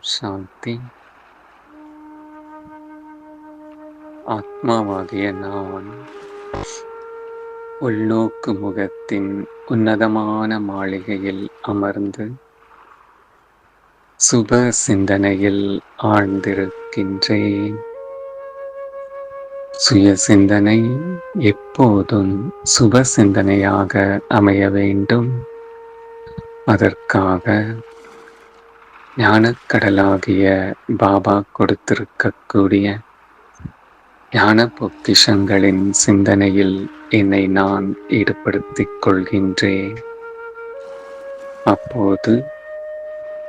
சாந்தி ஆத்மாவாகிய நான் உள்நோக்கு முகத்தின் உன்னதமான மாளிகையில் அமர்ந்து சுப சிந்தனையில் ஆழ்ந்திருக்கின்றேன். சுய சிந்தனை எப்போதும் சுப சிந்தனையாக அமைய வேண்டும். அதற்காக ஞானக்கடலாகிய பாபா கொடுத்திருக்கக்கூடிய ஞான பொக்கிஷங்களின் சிந்தனையில் என்னை நான் ஈடுபடுத்திக் கொள்கின்றேன். அப்போது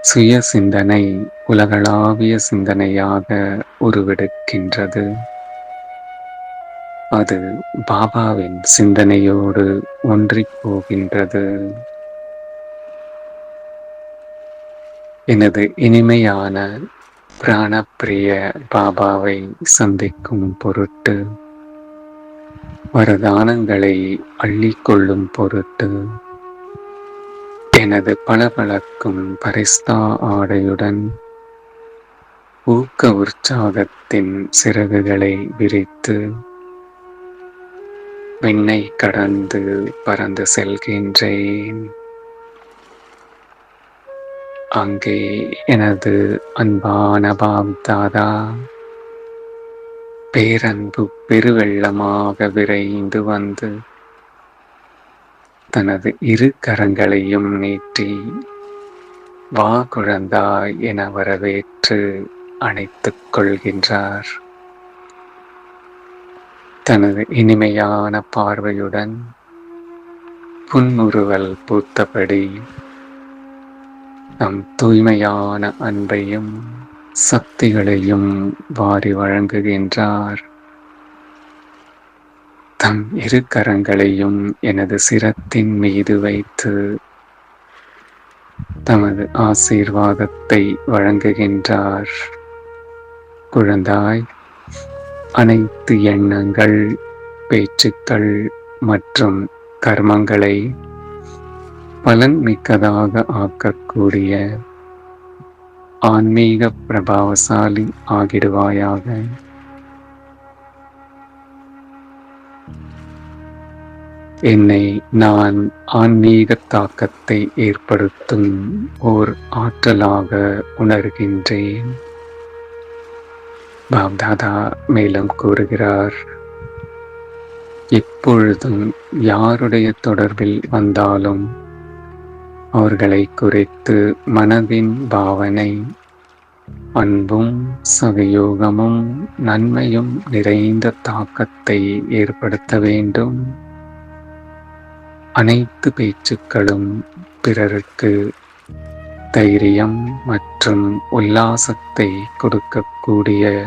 சுய சிந்தனை உலகளாவிய சிந்தனையாக உருவெடுக்கின்றது. அது பாபாவின் சிந்தனையோடு ஒன்றிப் போகின்றது. எனது இனிமையான பிராணப்பிரிய பாபாவை சந்திக்கும் பொருட்டு வரதானங்களை அள்ளிக்கொள்ளும் பொருட்டு எனது பளபளக்கும் பரிஸ்தா ஆடையுடன் ஊக்க உற்சாகத்தின் சிறகுகளை விரித்து விண்ணை கடந்து பறந்து செல்கின்றேன். அங்கே எனது அன்பான பாப்தாதா பேரன்பு பெருவெள்ளமாக விரைந்து வந்து தனது இரு கரங்களையும் நீட்டி வா குழந்தாய் என வரவேற்று அணைத்துக் கொள்கின்றார். தனது இனிமையான பார்வையுடன் புன்முறுவல் பூத்தபடி நம் தூய்மையான அன்பையும் சக்திகளையும் வாரி வழங்குகின்றார். தம் இரு கரங்களையும் எனது சிரத்தின் மீது வைத்து தமது ஆசீர்வாதத்தை வழங்குகின்றார். குழந்தாய் அனைத்து எண்ணங்கள் பேச்சுக்கள் மற்றும் கர்மங்களை பலன் மிக்கதாக ஆக்கக்கூடிய ஆன்மீக பிரபாவசாலி ஆகிடுவாயாக. என்னை நான் ஆன்மீக தாக்கத்தை ஏற்படுத்தும் ஓர் ஆற்றலாக உணர்கின்றேன். பாப்தாதா மேலும் கூறுகிறார் எப்பொழுதும் யாருடைய தொடர்பில் வந்தாலும் அவர்களை குறித்து மனதின் பாவனை அன்பும் சகயோகமும் நன்மையும் நிறைந்த தாக்கத்தை ஏற்படுத்த வேண்டும். அனைத்து பேச்சுக்களும் பிறருக்கு தைரியம் மற்றும் உல்லாசத்தை கொடுக்கக்கூடிய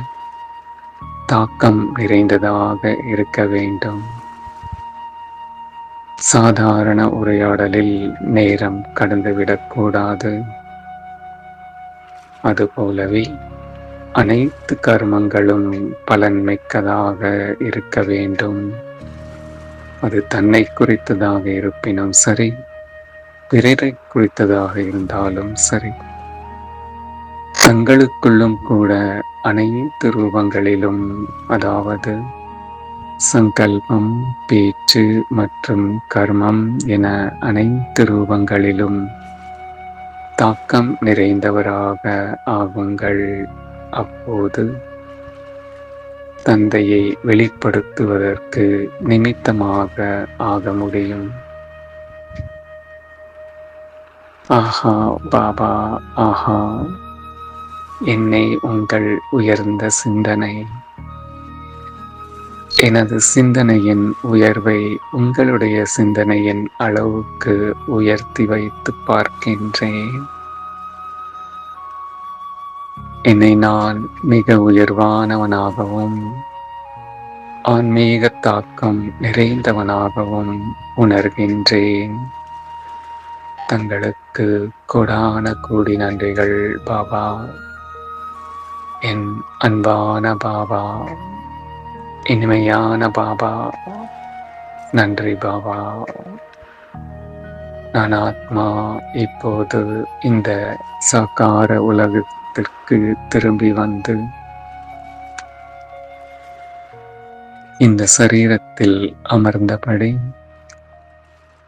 தாக்கம் நிறைந்ததாக இருக்க வேண்டும். சாதாரண உரையாடலில் நேரம் கடந்துவிடக்கூடாது. அதுபோலவே அனைத்து கர்மங்களும் பலன்மிக்கதாக இருக்க வேண்டும். அது தன்னை குறித்ததாக இருப்பினும் சரி பிறரை குறித்ததாக இருந்தாலும் சரி. தங்களுக்குள்ளும் கூட அனைத்து ரூபங்களிலும் அதாவது சங்கல்பம் பேச்சு மற்றும் கர்மம் என அனைத்து ரூபங்களிலும் தாக்கம் நிறைந்தவராக ஆகுங்கள். அப்போது தந்தையை வெளிப்படுத்துவதற்கு நிமித்தமாக ஆக முடியும். ஆஹா பாபா ஆஹா என்னை உங்கள் உயர்ந்த சிந்தனை. எனது சிந்தனையின் உயர்வை உங்களுடைய சிந்தனையின் அளவுக்கு உயர்த்தி வைத்து பார்க்கின்றேன். என்னை நான் மிக உயர்வானவனாகவும் ஆன்மீக தாக்கம் நிறைந்தவனாகவும் உணர்கின்றேன். தங்களுக்கு கொடான கூடி நன்றிகள் பாபா. என் அன்பான பாபா. இனிமையான பாபா. நன்றி பாபா. நான் ஆத்மா இப்போது இந்த சகார உலகத்திற்கு திரும்பி வந்து இந்த சரீரத்தில் அமர்ந்தபடி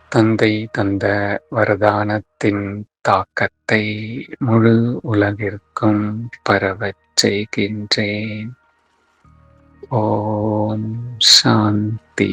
தந்தை தந்த வரதானத்தின் தாக்கத்தை முழு உலகிற்கும் பரவச் செய்கின்றேன். ஓம் சாந்தி